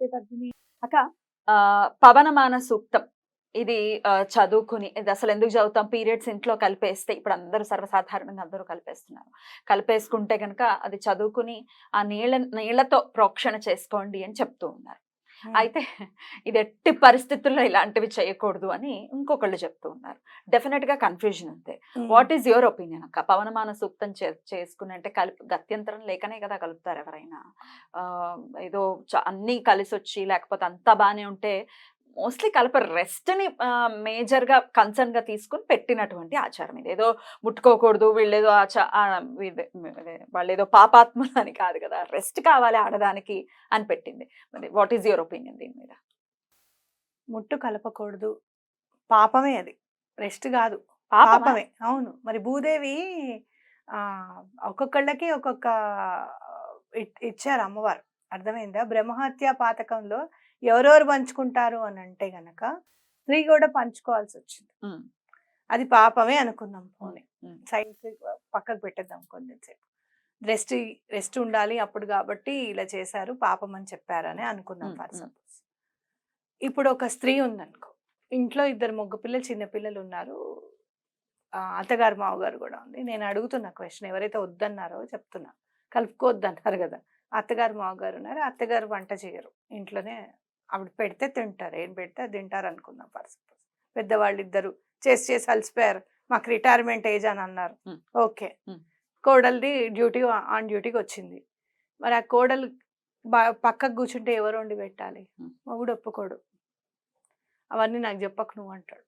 నమస్తే అక్క ఆ, పవనమాన సూక్తం. ఇది ఆ, చదువుకుని ఇది అసలు ఎందుకు చదువుతాం? పీరియడ్స్ ఇంట్లో కలిపేస్తే ఇప్పుడు అందరూ సర్వసాధారణంగా అందరూ కలిపేస్తున్నారు. కలిపేసుకుంటే కనుక అది చదువుకుని ఆ నీళ్ళ నీళ్ళతో ప్రోక్షణ చేసుకోండి అని చెప్తూ ఉన్నారు. అయితే ఇది ఎట్టి పరిస్థితుల్లో ఇలాంటివి చేయకూడదు అని ఇంకొకళ్ళు చెప్తూ ఉన్నారు. డెఫినెట్గా కన్ఫ్యూజన్ అంతే. వాట్ ఈస్ యువర్ ఒపీనియన్ అక్క? పవనమాన సూక్తం చే- చేసుకుని అంటే కలిపి గత్యంతరం లేకనే కదా కలుపుతారు ఎవరైనా. ఆ, ఏదో అన్నీ కలిసి వచ్చి లేకపోతే అంతా బాగానే ఉంటే మోస్ట్లీ కలపరు రెస్ట్ని మేజర్గా కన్సర్న్గా తీసుకుని పెట్టినటువంటి ఆచారం ఇది. ఏదో ముట్టుకోకూడదు వీళ్ళేదో ఆచా ఆ, వీళ్ళే- వీళ్ళే- వాళ్ళు ఏదో పాపాత్మలు అని కాదు కదా రెస్ట్ కావాలి ఆడదానికి అని పెట్టింది. మరి వాట్ ఈస్ యువర్ ఒపీనియన్ దీని మీద? ముట్టు కలపకూడదు. పాపమే అది. రెస్ట్ కాదు. పాపమా? అవును. మరి భూదేవి ఆ ఒక్కొక్కళ్ళకి ఒక్కొక్క ఇచ్చారు అమ్మవారు. అర్థమైందా? బ్రహ్మహత్య పాతకంలో ఎవరెవరు పంచుకుంటారు అని అంటే గనక స్త్రీ కూడా పంచుకోవాల్సి వచ్చింది అది పాపమే అనుకుందాం పోనీ. సైన్స్ పక్కకు పెట్టేద్దాం కొంచెంసేపు రెస్ట్ రెస్ట్ ఉండాలి అప్పుడు కాబట్టి ఇలా చేశారు పాపం అని చెప్పారు అని అనుకుందాం మ్, ఫర్. సపోజ్. ఇప్పుడు ఒక స్త్రీ ఉందనుకో ఇంట్లో ఇద్దరు ముగ్గు పిల్లలు చిన్న పిల్లలు ఉన్నారు. అత్తగారు మావగారు కూడా ఉంది. నేను అడుగుతున్నా క్వశ్చన్ ఎవరైతే వద్దన్నారో చెప్తున్నా. కలుపుకోవద్దన్నారు కదా. అత్తగారు మావగారు ఉన్నారు. అత్తగారు వంట చేయరు. ఇంట్లోనే ఆవిడ పెడితే తింటారు. ఏం పెడితే అది తింటారు అనుకుందాం ఫర్ సపోజ్. పెద్దవాళ్ళు ఇద్దరు చేసి చేసి అలసిపోయారు. మాకు రిటైర్మెంట్ ఏజ్ అని అన్నారు. ఓకే. కోడలిది డ్యూటీ ఆన్ డ్యూటీకి వచ్చింది. మరి ఆ కోడలు పక్కకు కూర్చుంటే ఎవరు వండి పెట్టాలి. మొగుడు ఒప్పుకోడు. అవన్నీ నాకు చెప్పకు నువ్వు అంటాడు.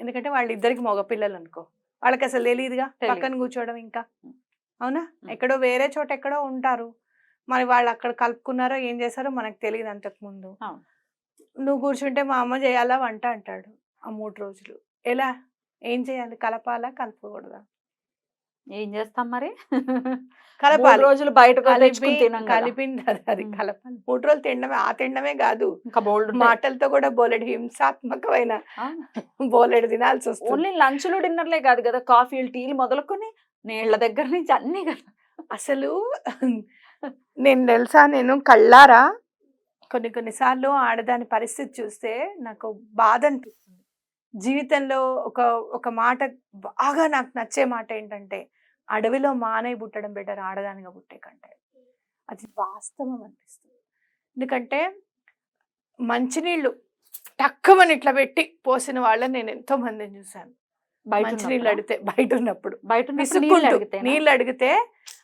ఎందుకంటే వాళ్ళిద్దరికి మగపిల్లలు అనుకో. వాళ్ళకి అసలు తెలియదుగా. పక్కన కూర్చోవడం ఇంకా. అవునా. ఎక్కడో వేరే చోట ఎక్కడో ఉంటారు. మరి వాళ్ళు అక్కడ కలుపుకున్నారో ఏం చేశారో మనకు తెలియదు అంతకు ముందు. అవును. నువ్వు కూర్చుంటే మా అమ్మ చేయాలా వంట అంటాడు ఆ మూడు రోజులు. ఎలా? ఏం చేయాలి? కలపాలా? కలపకూడదా? ఏం చేస్తాం మరి? కలపాలి. రోజులు కదా. కలిపింది అది. కలపాలి. మూడు రోజులు తినడమే ఆ తినడమే కాదు. మాటలతో కూడా బోలెడు హింసాత్మకమైన బోలెడు తినాల్సి వస్తుంది. ఓన్లీ లంచ్లు డిన్నర్లే కాదు కదా. కాఫీలు టీలు మొదలుకొని నీళ్ళ దగ్గర నుంచి అన్ని కదా. అసలు నేను తెలుసా నేను కళ్ళారా? కొన్ని కొన్నిసార్లు ఆడదాని పరిస్థితి చూస్తే నాకు బాధ అనిపిస్తుంది జీవితంలో ఒక ఒక మాట బాగా నాకు నచ్చే మాట ఏంటంటే అడవిలో మానై పుట్టడం బెటర్ ఆడదానిగా పుట్టే కంటే. అది వాస్తవం అనిపిస్తుంది. ఎందుకంటే మంచినీళ్ళు టక్కమని ఇట్లా పెట్టి పోసిన వాళ్ళని నేను ఎంతో మందిని చూశాను. బయట ఉన్నప్పుడా? అడిగితే బయట ఉన్నప్పుడు బయట నీళ్ళు? నీళ్ళు అడిగితే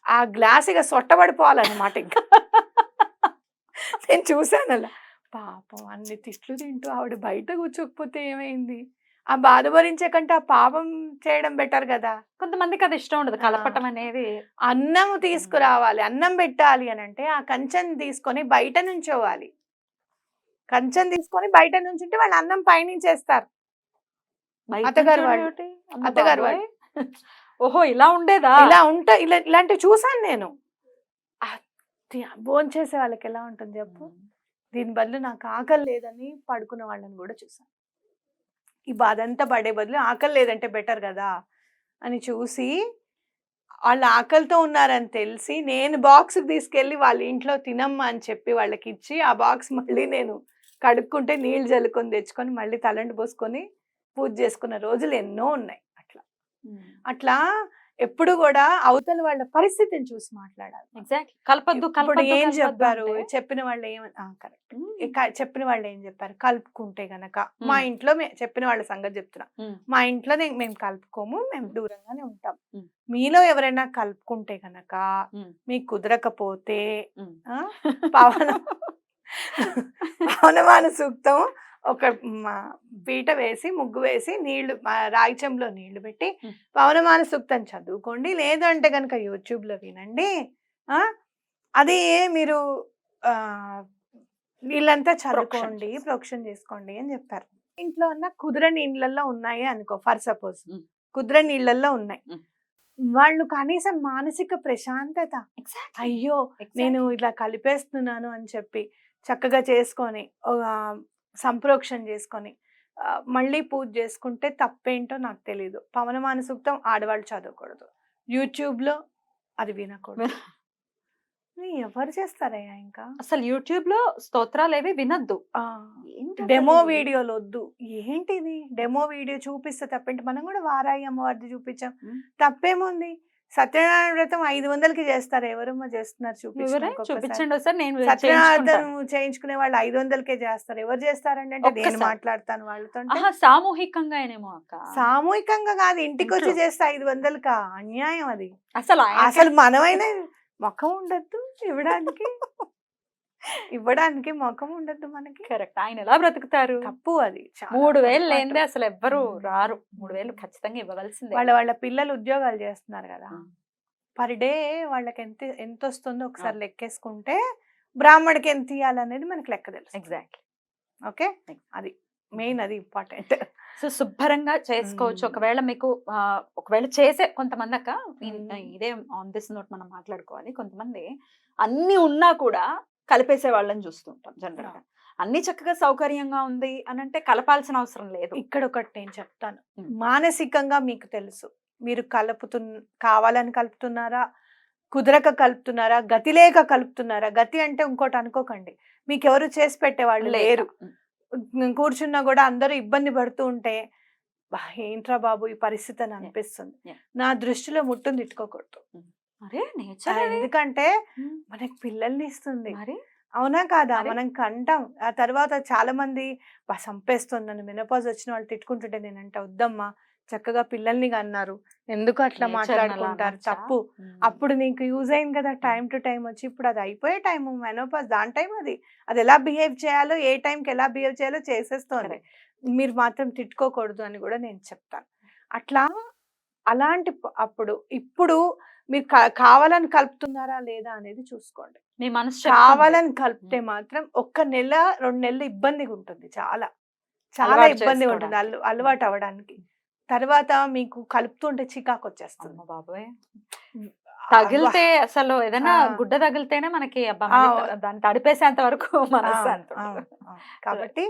ఆ గ్లాస్ ఇక సొట్టబడిపోవాలన్నమాట ఇంకా. నేను చూశాను అలా. పాపం అన్ని తిట్లు తింటూ ఆవిడ బయట కూర్చోకపోతే ఏమైంది? ఆ బాధ భరించే కంటే ఆ పాపం చేయడం బెటర్ కదా. కొంతమందికి అది ఇష్టం ఉండదు. కలపటం అనేది అన్నం తీసుకురావాలి. అన్నం పెట్టాలి అని అంటే ఆ కంచెని తీసుకొని బయట నుంచోవాలి. కంచెని తీసుకొని బయట నుంచుంటే వాళ్ళు అన్నం పైనుంచేస్తారు. అత్తగారు అత్తగారు. ఓహో ఇలా ఉండేదా? ఇలా ఉంటా ఇలా ఇలాంటివి చూసాను నేను. భోజనం చేసే వాళ్ళకి ఎలా ఉంటుంది చెప్పు? దీని బదులు నాకు ఆకలి లేదని పడుకున్న వాళ్ళని కూడా చూసాను ఈ బాధ అంతా పడే బదులు ఆకలి లేదంటే బెటర్ కదా అని చూసి వాళ్ళు ఆకలితో ఉన్నారని తెలిసి నేను బాక్స్కి తీసుకెళ్ళి వాళ్ళ ఇంట్లో తినమ్మా అని చెప్పి వాళ్ళకి ఇచ్చి ఆ బాక్స్ మళ్ళీ నేను కడుక్కుంటే నీళ్ళు జల్లుకొని తెచ్చుకొని మళ్ళీ తలంటి పోసుకొని పూజ చేసుకున్న రోజులు ఎన్నో ఉన్నాయి అట్లా. అట్లా ఎప్పుడు కూడా అవతల వాళ్ళ పరిస్థితిని చూసి మాట్లాడాలి కలపద్దు కలపద్దు ఏం చెప్పారు? చెప్పిన వాళ్ళు ఏమని కరెక్ట్ చెప్పిన వాళ్ళు ఏం చెప్పారు? కలుపుకుంటే గనక. మా. ఇంట్లో చెప్పిన వాళ్ళ సంగతి చెప్తున్నా. మా ఇంట్లో మేము కలుపుకోము మేము దూరంగానే ఉంటాం. మీలో ఎవరైనా కలుపుకుంటే గనక. మీకు కుదరకపోతే పవన పవనమాన సూక్తం ఒక పీట వేసి ముగ్గు వేసి నీళ్ళు రాగి చెంబులో నీళ్ళు పెట్టి. పవనమాన సూక్తం చదువుకోండి. లేదంటే కనుక యూట్యూబ్లో వినండి. ఆ, అది మీరు వీళ్ళంతా చదువుకోండి ప్రోక్షణ చేసుకోండి అని చెప్పారు. ఇంట్లో ఉన్న కుదరని ఇళ్ళలో ఉన్నాయి అనుకో ఫర్ సపోజ్. కుదరని ఇళ్ళలో ఉన్నాయి. వాళ్ళు కనీసం మానసిక ప్రశాంతత అయ్యో! నేను ఇలా కలిపేస్తున్నాను అని చెప్పి చక్కగా చేసుకొని సంప్రోక్షణ చేసుకొని మళ్ళీ పూజ చేసుకుంటే తప్పేంటో నాకు తెలియదు పవనమాన సూక్తం ఆడవాళ్ళు చదవకూడదు. యూట్యూబ్లో అది వినకూడదు. ఎవరు చేస్తారయ్యా ఇంకా? అసలు యూట్యూబ్లో స్తోత్రాలు ఏవి వినొద్దు. డెమో? వీడియోలు వద్దు. ఏంటిది? డెమో వీడియో చూపిస్తే తప్పేంటి? మనం కూడా వారాయి అమ్మవారిది చూపించాం. తప్పేముంది? సత్యనారాయణ వ్రతం ఐదు వందలకి చేస్తారు. ఎవరమ్మా చేస్తున్నారు? చూపించండి ఒకసారి నేను సత్యనారాయణ. చేయించుకునే వాళ్ళు ఐదు వందలకే చేస్తారు. ఎవరు చేస్తారంటే అంటే నేను. మాట్లాడతాను వాళ్ళతో సామూహికంగా అక్క. సామూహికంగా కాదు ఇంటికి వచ్చి. చేస్తే ఐదు వందలకా? అన్యాయం అది. అసలు అసలు మనమైన ముఖం ఉండద్దు ఇవ్వడానికి. ఇవ్వడానికి ముఖం ఉండద్దు మనకి. కరెక్ట్. ఆయన ఎలా బ్రతుకుతారు? తప్పు అది. మూడు వేలు. లేనిదే అసలు ఎవ్వరు. రారు. మూడు వేలు ఖచ్చితంగా ఇవ్వవలసిందే. వాళ్ళ వాళ్ళ పిల్లలు ఉద్యోగాలు చేస్తున్నారు కదా. పర్ డే వాళ్ళకి ఎంత ఎంత వస్తుందో ఒకసారి లెక్కేసుకుంటే బ్రాహ్మడికి ఎంత ఇవ్వాలనేది మనకి లెక్క తెలుసు ఎగ్జాక్ట్లీ. ఓకే? అది మెయిన్ అది ఇంపార్టెంట్. సో శుభ్రంగా చేసుకోవచ్చు. ఒకవేళ మీకు ఒకవేళ చేసే కొంతమంది అక్క. ఇదే ఆన్ దిస్ నోట్ మనం మాట్లాడుకోవాలి. కొంతమంది అన్ని ఉన్నా కూడా కలిపేసే వాళ్ళని చూస్తుంటాం జనరల్గా అన్ని చక్కగా సౌకర్యంగా ఉంది అని అంటే కలపాల్సిన అవసరం లేదు. ఇక్కడ ఒకటి నేను చెప్తాను. మానసికంగా మీకు తెలుసు. మీరు కలుపుతు కావాలని కలుపుతున్నారా? కుదరక కలుపుతున్నారా? గతి లేక కలుపుతున్నారా? గతి అంటే ఇంకోటి అనుకోకండి. మీకు ఎవరు చేసి పెట్టేవాళ్ళు. లేరు. కూర్చున్నా కూడా అందరూ ఇబ్బంది పడుతూ ఉంటే "బా, ఏంట్రా బాబు ఈ పరిస్థితి అని అనిపిస్తుంది. నా దృష్టిలో ముట్టుని తిట్టుకోకూడదు. అరే! నేచర్ ఎందుకంటే మనకి పిల్లల్ని ఇస్తుంది. మరి? అవునా కాదా? మనం కంటాం. ఆ తర్వాత చాలా మంది "బా, చంపేస్తుంది నన్ను మెనోపాజ్ వచ్చిన వాళ్ళు తిట్టుకుంటుంటే నేనంట వద్దమ్మా చక్కగా పిల్లల్ని అన్నారు ఎందుకు అట్లా మాట్లాడుకుంటారు? తప్పు. అప్పుడు నీకు యూజ్ అయింది కదా టైం టు టైం వచ్చి ఇప్పుడు అది అయిపోయే టైం మెనోపాజ్ దాని టైం అది. అది ఎలా బిహేవ్ చేయాలో ఏ టైంకి ఎలా బిహేవ్ చేయాలో చేసేస్తోంది. మీరు మాత్రం తిట్టుకోకూడదు అని కూడా నేను చెప్తాను. అట్లా అలాంటి అప్పుడు ఇప్పుడు మీరు కావాలని కలుపుతున్నారా లేదా అనేది చూసుకోండి మీ మనసు. కావాలని కలిపితే మాత్రం ఒక్క నెల రెండు నెలలు ఇబ్బందిగా ఉంటుంది చాలా చాలా ఇబ్బందిగా ఉంటుంది. అల్లు అలవాటు అవ్వడానికి తర్వాత మీకు కలుపుతుంటే చికాకు వచ్చేస్తుంది బాబోయ్. తగిలితే అసలు ఏదైనా. గుడ్డ తగిలితేనే మనకి దాన్ని తడిపేసేంత వరకు. కాబట్టి.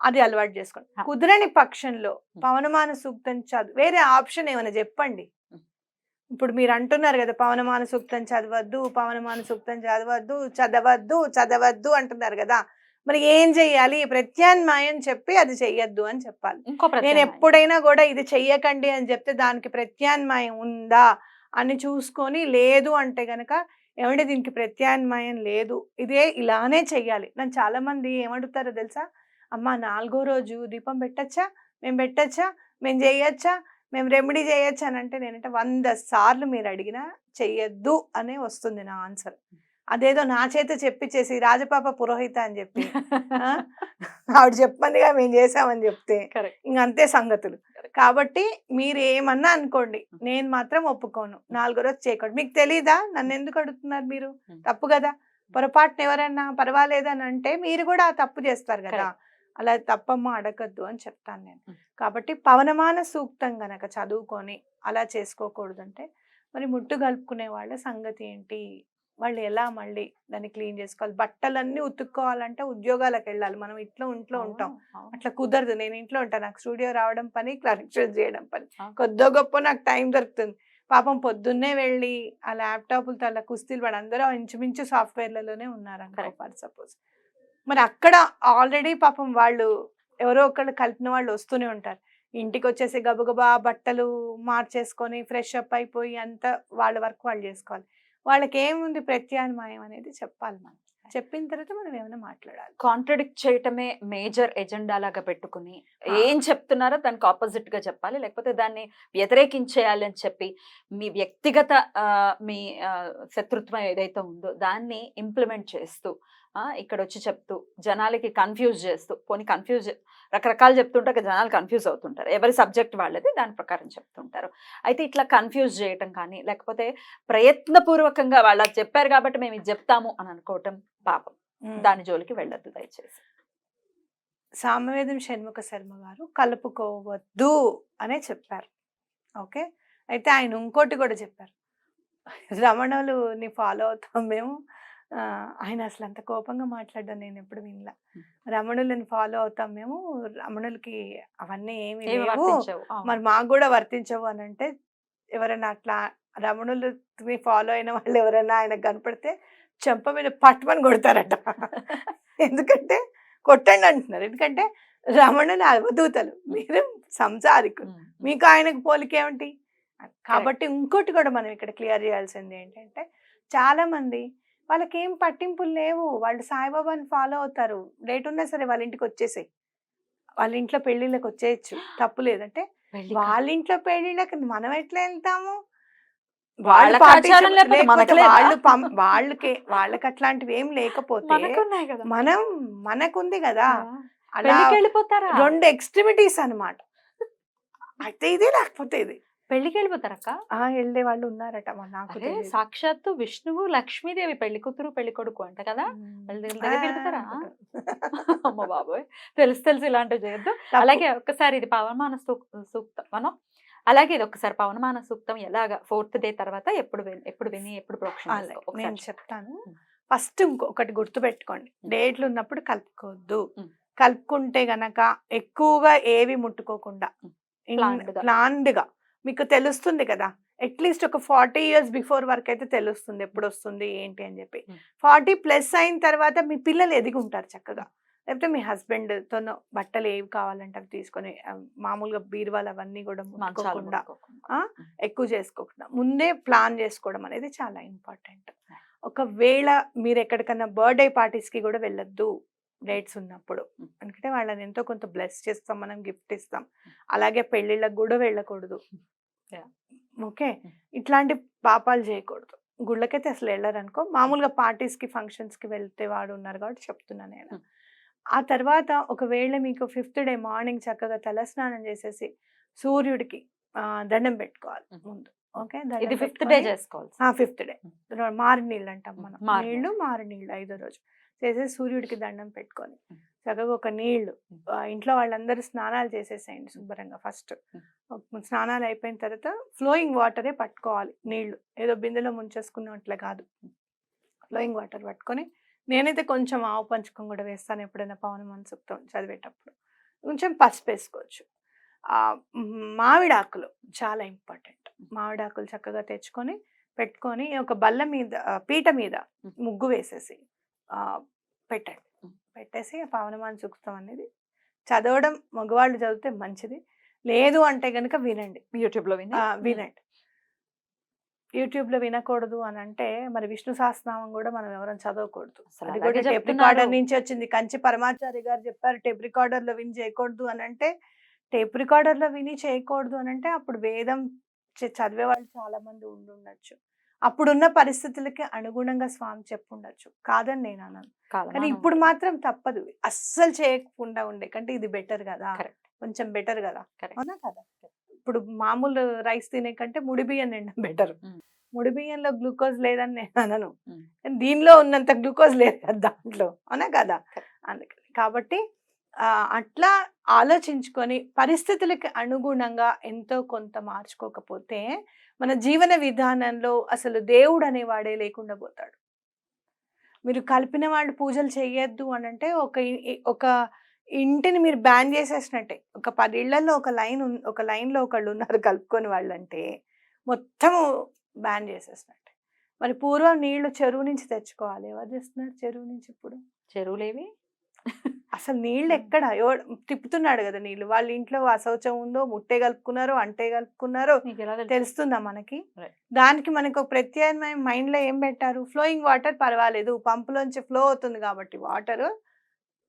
అది అలవాటు చేసుకోండి. కుదరని పక్షంలో పవనమాన సూక్తం చదువు వేరే ఆప్షన్ ఏమైనా చెప్పండి. ఇప్పుడు మీరు అంటున్నారు కదా పవనమాన సూక్తం చదవద్దు పవనమాన సూక్తం చదవద్దు చదవద్దు చదవద్దు అంటున్నారు కదా. మరి ఏం చెయ్యాలి? ప్రత్యామ్నాయం చెప్పి అది చెయ్యొద్దు అని చెప్పాలి. నేను. ఎప్పుడైనా కూడా ఇది చెయ్యకండి అని చెప్తే దానికి ప్రత్యామ్నాయం ఉందా అని చూసుకొని లేదు అంటే గనక ఏమంటే దీనికి ప్రత్యామ్నాయం లేదు. ఇదే ఇలానే చెయ్యాలి. నన్ను చాలా మంది ఏమడుగుతారో తెలుసా? అమ్మ నాలుగో రోజు దీపం పెట్టచ్చా? మేము పెట్టచ్చా? మేము చేయొచ్చా? మేము రెమెడీ చేయొచ్చా అని అంటే నేనంటే వంద సార్లు మీరు అడిగినా చెయ్యొద్దు అనే వస్తుంది నా ఆన్సర్. అదేదో నా చేత చెప్పించేసి రాజపాప పురోహిత అని చెప్పి? ఆవిడ చెప్పందిగా మేము చేసామని చెప్తే Correct. ఇంక అంతే సంగతులు. కాబట్టి మీరు ఏమన్నా అనుకోండి నేను మాత్రం ఒప్పుకోను. నాలుగో రోజు చేయకూడదు. మీకు తెలీదా? నన్ను ఎందుకు అడుగుతున్నారు మీరు. తప్పు కదా? పొరపాటున ఎవరన్నా పర్వాలేదని అంటే మీరు కూడా తప్పు చేస్తారు కదా? అలా తప్పమ్మ అడగద్దు అని చెప్తాను నేను. కాబట్టి పవనమాన సూక్తం గనక చదువుకొని అలా చేసుకోకూడదంటే మరి ముట్టు కలుపుకునే వాళ్ళ సంగతి ఏంటి? వాళ్ళు ఎలా మళ్ళీ దాన్ని క్లీన్ చేసుకోవాలి? బట్టలన్నీ ఉతుక్కోవాలంటే ఉద్యోగాలకు వెళ్ళాలి. మనం ఇట్లా ఇంట్లో ఉంటాం. అట్లా కుదరదు. నేను ఇంట్లో ఉంటాను నాకు స్టూడియో రావడం పని కరెక్షన్ చేయడం పని. కొద్దో గొప్ప నాకు టైం దొరుకుతుంది. పాపం పొద్దున్నే వెళ్ళి ఆ ల్యాప్టాప్లతో అలా కుస్తీలు పడి అందరూ ఇంచుమించు సాఫ్ట్వేర్లలోనే ఉన్నారు అనుకో. For suppose. మరి అక్కడ ఆల్రెడీ పాపం వాళ్ళు ఎవరో ఒకళ్ళు కలిపిన వాళ్ళు వస్తూనే ఉంటారు. ఇంటికి వచ్చేసి గబగబా బట్టలు మార్చేసుకొని ఫ్రెష్ అప్ అయిపోయి అంతా వాళ్ళ వర్క్ వాళ్ళు చేసుకోవాలి. వాళ్ళకి ఏముంది ప్రత్యామ్నాయం అనేది చెప్పాలి మనం. చెప్పిన తర్వాత మనం ఏమైనా మాట్లాడాలి. కాంట్రడిక్ట్ చేయటమే మేజర్ ఎజెండా లాగా పెట్టుకుని. ఏం చెప్తున్నారో దానికి ఆపోజిట్గా చెప్పాలి. లేకపోతే దాన్ని వ్యతిరేకించేయాలి అని చెప్పి మీ వ్యక్తిగత మీ శత్రుత్వం ఏదైతే ఉందో దాన్ని ఇంప్లిమెంట్ చేస్తూ ఇక్కడ వచ్చి చెప్తూ జనాలకి కన్ఫ్యూజ్ చేస్తూ పోనీ కన్ఫ్యూజ్ రకరకాలు చెప్తుంటే ఇక జనాలు కన్ఫ్యూజ్ అవుతుంటారు. ఎవరి సబ్జెక్ట్ వాళ్ళది దాని ప్రకారం చెప్తుంటారు. అయితే ఇట్లా కన్ఫ్యూజ్ చేయటం కానీ లేకపోతే ప్రయత్నపూర్వకంగా వాళ్ళు చెప్పారు కాబట్టి మేము ఇది చెప్తాము అని అనుకోవటం పాపం. దాని జోలికి వెళ్ళొద్దు దయచేసి. సామవేదం షణ్ముఖ శర్మ గారు కలుపుకోవద్దు అనే చెప్పారు. ఓకే? అయితే ఆయన ఇంకోటి కూడా చెప్పారు. రమణులుని ఫాలో అవుతాం మేము. ఆయన అసలు అంత కోపంగా మాట్లాడడం నేను ఎప్పుడు వినలా. రమణులని ఫాలో అవుతాం మేము. రమణులకి అవన్నీ ఏమి లేవు. మరి మాకు కూడా వర్తించవు అని అంటే ఎవరైనా అట్లా రమణులు ఫాలో అయిన వాళ్ళు ఎవరైనా ఆయనకు కనపడితే చెంప మీద పట్టుమని కొడతారట. ఎందుకంటే కొట్టండి అంటున్నారు. ఎందుకంటే రమణులు అవధూతలు మీరు సంసారికులు. మీకు ఆయనకు పోలిక ఏమిటి? కాబట్టి ఇంకోటి కూడా మనం ఇక్కడ క్లియర్ చేయాల్సింది ఏంటంటే చాలా మంది వాళ్ళకి ఏం పట్టింపులు లేవు. వాళ్ళు సాయిబాబాని ఫాలో అవుతారు. లేట్ ఉన్నా సరే వాళ్ళ ఇంటికి వచ్చేసాయి. వాళ్ళ ఇంట్లో పెళ్ళిళ్ళకి వచ్చేయచ్చు. తప్పు లేదంటే వాళ్ళ ఇంట్లో పెళ్ళిళ్ళకి మనం ఎట్లా వెళ్తాము? వాళ్ళు వాళ్ళకి వాళ్ళకి అట్లాంటివి ఏం లేకపోతే మనం మనకుంది కదా. అలా రెండు ఎక్స్ట్రిమిటీస్ అన్నమాట. అయితే ఇది లేకపోతే ఇది. పెళ్ళికి వెళ్ళిపోతారక్క ఆ! వెళ్ళే వాళ్ళు ఉన్నారట నాకు. సాక్షాత్తు విష్ణువు లక్ష్మీదేవి పెళ్ళి కూతురు పెళ్ళి కొడుకు అంట కదా? అనుకుంటా. అమ్మ బాబోయ్! తెలుసు తెలుసు ఇలాంటివి చేయొద్దు. అలాగే ఒక్కసారి ఇది పవనమాన సూక్- సూక్తం మనం అలాగే ఇది ఒక్కసారి పవనమాన సూక్తం ఎలాగా? ఫోర్త్ డే తర్వాత ఎప్పుడు ఎప్పుడు విని ఎప్పుడు? నేను ఒకసారి చెప్తాను. ఫస్ట్ ఇంకొకటి గుర్తుపెట్టుకోండి. డేట్లు ఉన్నప్పుడు కలుపుకోవద్దు. కలుపుకుంటే గనక ఎక్కువగా ఏవి ముట్టుకోకుండా మ్మ్. మీకు తెలుస్తుంది కదా! అట్లీస్ట్ ఒక ఫార్టీ ఇయర్స్ బిఫోర్ వరకు అయితే తెలుస్తుంది ఎప్పుడు వస్తుంది ఏంటి అని చెప్పి. ఫార్టీ ప్లస్ అయిన తర్వాత మీ పిల్లలు ఎదిగి ఉంటారు చక్కగా. లేకపోతే మీ హస్బెండ్తో బట్టలు ఏవి కావాలంటే అవి తీసుకొని మామూలుగా బీరువాలు అవన్నీ కూడా ముట్టుకోకుండా ముట్టుకోకుండా. ఎక్కువ చేసుకోకుండా ముందే ప్లాన్ చేసుకోవడం అనేది చాలా ఇంపార్టెంట్. ఒకవేళ మీరు ఎక్కడికన్నా బర్త్డే కి కూడా వెళ్ళొద్దు డేట్స్ ఉన్నప్పుడు. ఎందుకంటే వాళ్ళని ఎంతో కొంత బ్లెస్ చేస్తాం మనం గిఫ్ట్ ఇస్తాం. అలాగే పెళ్ళిళ్ళకి కూడా వెళ్ళకూడదు. ఓకే. ఇట్లాంటి పాపాలు చేయకూడదు. గుళ్ళకైతే అసలు వెళ్ళరు అనుకో మామూలుగా parties కి ఫంక్షన్స్కి వెళ్తే వాడు ఉన్నారు కాబట్టి చెప్తున్నాను నేను. ఆ తర్వాత ఒకవేళ మీకు ఫిఫ్త్ డే మార్నింగ్ చక్కగా తలస్నానం చేసేసి సూర్యుడికి దండం పెట్టుకోవాలి. ముందు. ఓకే? ఇది ఫిఫ్త్ డే చేసుకోవాలి ఫిఫ్త్ డే. మారి నీళ్ళు అంటాం మనం. నీళ్ళు మారి నీళ్ళు ఐదో రోజు. చేసేసి సూర్యుడికి దండం పెట్టుకొని. చక్కగా ఒక నీళ్ళు ఇంట్లో వాళ్ళందరూ స్నానాలు చేసేసేయండి శుభ్రంగా ఫస్ట్. స్నానాలు అయిపోయిన తర్వాత ఫ్లోయింగ్ వాటరే పట్టుకోవాలి నీళ్ళు. ఏదో బిందెలో ముంచేసుకున్నట్లే కాదు. ఫ్లోయింగ్ వాటర్ పట్టుకొని నేనైతే కొంచెం ఆవు పంచకం కూడా వేస్తాను ఎప్పుడైనా పవన మనసుక్తం చదివేటప్పుడు. కొంచెం పసుపు వేసుకోవచ్చు. మామిడాకులు చాలా ఇంపార్టెంట్. మామిడాకులు చక్కగా తెచ్చుకొని పెట్టుకొని ఒక బల్ల మీద పీట మీద. ముగ్గు వేసేసి పెట్టండి. పెట్టేసి ఆ పవనమాన సూక్తం అనేది చదవడం మగవాళ్ళు చదివితే మంచిది. లేదు అంటే గనుక వినండి. యూట్యూబ్లో విని వినండి. యూట్యూబ్లో వినకూడదు అని అంటే మరి విష్ణు సహస్రనామం కూడా మనం ఎవరైనా చదవకూడదు. అది కూడా టేప్. రికార్డర్ నుంచి వచ్చింది. కంచి పరమాచారి గారు చెప్పారు టేప్ రికార్డర్లో విని చేయకూడదు అని అంటే టేప్ రికార్డర్లో విని చేయకూడదు అని అంటే అప్పుడు వేదం చదివే వాళ్ళు చాలా మంది ఉండుండొచ్చు. అప్పుడున్న పరిస్థితులకి అనుగుణంగా స్వామి చెప్పుండొచ్చు కాదని నేను అన్నాను కానీ ఇప్పుడు. మాత్రం తప్పదు అస్సలు చేయకుండా ఉండే కంటే ఇది బెటర్ కదా. కొంచెం బెటర్ కదా. అవునా కదా ఇప్పుడు మామూలు రైస్ తినే కంటే ముడి బియ్యం తినడం బెటర్ Mm. ముడి బియ్యంలో గ్లూకోజ్ లేదని నేను అనను. కానీ దీనిలో ఉన్నంత గ్లూకోజ్ లేదు కదా దాంట్లో అవునా కదా. అందుకని కాబట్టి అట్లా ఆలోచించుకొని పరిస్థితులకి అనుగుణంగా ఎంతో కొంత మార్చుకోకపోతే మన జీవన విధానంలో అసలు దేవుడు అనేవాడే లేకుండా పోతాడు. మీరు కలిపిన వాళ్ళు పూజలు చేయొద్దు అని అంటే ఒక ఒక ఇంటిని మీరు బ్యాన్ చేసేసినట్టే. ఒక పది ఇళ్ళలో ఒక లైన్ ఒక లైన్లో ఒకళ్ళు ఉన్నారు కలుపుకొని వాళ్ళు అంటే మొత్తం బ్యాన్ చేసేసినట్టే. మరి పూర్వం నీళ్ళు చెరువు నుంచి తెచ్చుకోవాలి. ఎవరు చేస్తున్నారు చెరువు నుంచి ఇప్పుడు? చెరువులేవి? అసలు నీళ్ళు ఎక్కడ? తిప్పుతున్నాడు కదా నీళ్ళు వాళ్ళ ఇంట్లో అశౌచం ఉందో ముట్టే కలుపుకున్నారో అంటే కలుపుకున్నారో? తెలుస్తుందా మనకి. దానికి మనకు ఒక ప్రత్యామ్నాయం మైండ్లో ఏం పెట్టారు? ఫ్లోయింగ్ వాటర్ పర్వాలేదు పంపులోంచి ఫ్లో అవుతుంది కాబట్టి వాటర్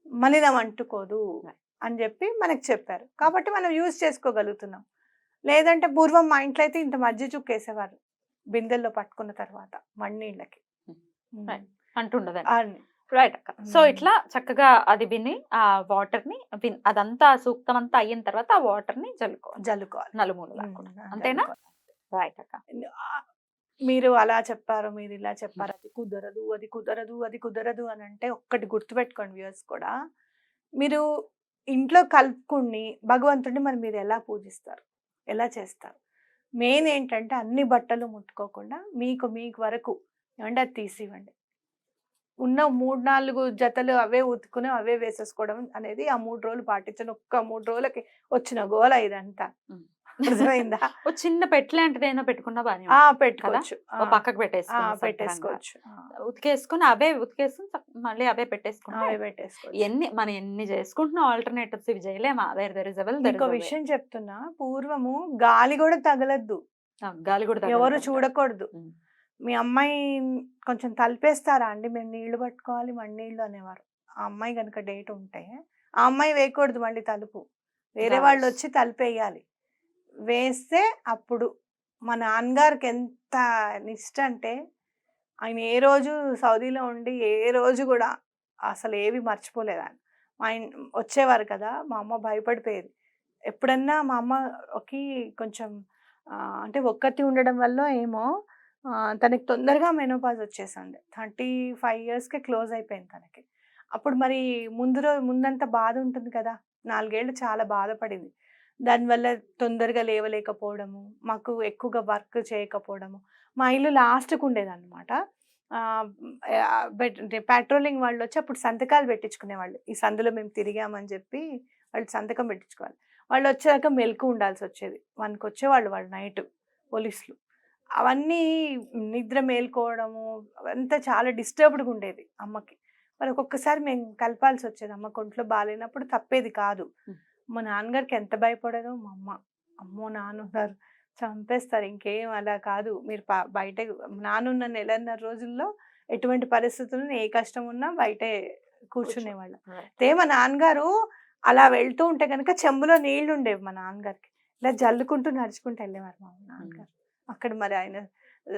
మలినం అంటుకోదు. అని చెప్పి మనకు చెప్పారు. కాబట్టి మనం యూజ్ చేసుకోగలుగుతున్నాం. లేదంటే పూర్వం మా ఇంట్లో అయితే ఇంత మజ్జి చుక్కేసేవారు బిందెల్లో పట్టుకున్న తర్వాత మಣ್ಣీళ్ళకి Hmm. Right. రైట్ అక్క. సో. ఇట్లా చక్కగా అది విని ఆ వాటర్ని విన్ అదంతా సూక్తం అంతా అయిన తర్వాత ఆ వాటర్ని జల్లుకోవాలి. జల్లుకోవాలి. నలుమూలలా. ఆ, అంతేనా. రైట్ అక్క. మీరు అలా చెప్పారు మీరు ఇలా చెప్పారు. అది కుదరదు అది కుదరదు అది కుదరదు అని అంటే ఒక్కటి గుర్తుపెట్టుకోండి వ్యూస్ కూడా. మీరు ఇంట్లో కలుపుకుని భగవంతుడిని మరి మీరు ఎలా పూజిస్తారు? ఎలా చేస్తారు? మెయిన్ ఏంటంటే అన్ని బట్టలు ముట్టుకోకుండా మీకు మీకు వరకు ఏమంటే అది తీసివ్వండి. ఉన్న మూడు నాలుగు జతలు అవే ఉతుకుని అవే వేసేసుకోవడం అనేది ఆ మూడు రోజులు పాటించండి ఒక్క మూడు రోజులకి వచ్చిన గోల ఇదంతా. అర్థమైందా? ఓ చిన్న పెట్ లాంటిది ఏదో పెట్టుకున్నా ఉంటుంది. పెట్టుకోవచ్చు. పక్కకు ఆ, పెట్టేసుకోవచ్చు. ఉతికేసుకుని అవే ఉతికేసుకుని మళ్ళీ అవే పెట్టేసుకుంటే అవే పెట్టేసుకోవచ్చు. ఎన్ని మనం ఎన్ని చేసుకుంటున్నాం ఆల్టర్నేటివ్స్ ఇవి చేయలేమా వేర్ దర్ ఇస్ అవెల్ ఇంకో విషయం చెప్తున్నా పూర్వము గాలి కూడా తగలద్దు. గాలి కూడా ఎవరు. చూడకూడదు. మీ అమ్మాయి కొంచెం తలిపేస్తారా అండి? మేము నీళ్ళు పట్టుకోవాలి మండీళ్ళు అనేవారు. ఆ అమ్మాయి కనుక డేట్ ఉంటే ఆ అమ్మాయి వేయకూడదు మళ్ళీ తలుపు. వేరే వాళ్ళు. వచ్చి తలుపేయాలి. వేస్తే అప్పుడు మా నాన్నగారికి ఎంత నిష్ట అంటే ఆయన ఏ రోజు సౌదీలో ఉండి ఏ రోజు కూడా అసలు ఏవి మర్చిపోలేదు ఆయన మా ఆయన వచ్చేవారు కదా మా అమ్మ భయపడిపోయేది. ఎప్పుడన్నా మా అమ్మకి కొంచెం అంటే ఒక్కతి ఉండడం వల్ల ఏమో తనకి తొందరగా మెనోపాజ్ వచ్చేసింది. థర్టీ ఫైవ్ ఇయర్స్కే క్లోజ్ అయిపోయింది తనకి. అప్పుడు మరి ముందు రోజు ముందంత బాధ ఉంటుంది కదా! నాలుగేళ్ళు చాలా బాధపడింది. దానివల్ల తొందరగా లేవలేకపోవడము మాకు ఎక్కువగా వర్క్ చేయకపోవడము. మా ఇల్లు లాస్ట్కి ఉండేదన్నమాట. పెట్రోలింగ్ వాళ్ళు వచ్చి అప్పుడు సంతకాలు పెట్టించుకునేవాళ్ళు. ఈ సందులో మేము తిరిగామని చెప్పి వాళ్ళు సంతకం పెట్టించుకోవాలి. వాళ్ళు వచ్చాక మెలకు ఉండాల్సి వచ్చేది. వానికి వచ్చేవాళ్ళు వాళ్ళు నైట్ పోలీసులు. అవన్నీ నిద్ర మేల్కోవడము అవంతా చాలా డిస్టర్బ్డ్గా ఉండేది అమ్మకి. మరి ఒక్కొక్కసారి మేము కలపాల్సి వచ్చేది. అమ్మ కొంట్లో బాగాలేనప్పుడు తప్పేది కాదు. మా నాన్నగారికి ఎంత భయపడేదో మా అమ్మ అమ్మో నాన్న ఉన్నారు చంపేస్తారు ఇంకేం అలా కాదు. మీరు బయట నానున్న నెలన్నర రోజుల్లో ఎటువంటి పరిస్థితుల్లో ఏ కష్టం ఉన్నా బయటే కూర్చునేవాళ్ళం. అయితే మా నాన్నగారు అలా వెళ్తూ ఉంటే కనుక చెంబులో నీళ్ళు ఉండేవి మా నాన్నగారికి. ఇలా జల్లుకుంటూ నడుచుకుంటూ వెళ్ళేవారు మా నాన్నగారు. అక్కడ మరి ఆయన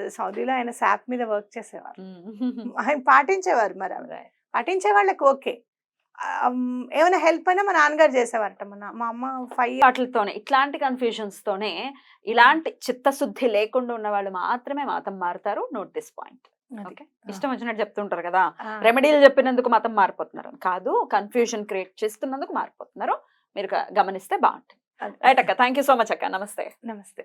సౌదీలో ఆయన శాప్ మీద వర్క్ చేసేవారు. ఆయన పాటించేవారు మరి. పాటించే వాళ్ళకి ఓకే. ఏమైనా హెల్ప్ అయినా మా నాన్నగారు చేసేవారట మా నా- మా అమ్మ ఫైవ్ వాటితోనే ఇట్లాంటి కన్ఫ్యూజన్స్ తోనే ఇలాంటి చిత్తశుద్ధి లేకుండా ఉన్న వాళ్ళు మాత్రమే మతం మారుతారు నోట్ దిస్ పాయింట్ ఓకే? ఇష్టం వచ్చినట్టు చెప్తుంటారు కదా? రెమెడీలు చెప్పినందుకు మతం మారిపోతున్నారు. కాదు కన్ఫ్యూజన్ క్రియేట్ చేస్తున్నందుకు మారిపోతున్నారు. మీరు గమనిస్తే బాగుంటుంది. రైట్ అక్క థ్యాంక్ యూ సో మచ్ అక్క. నమస్తే. నమస్తే.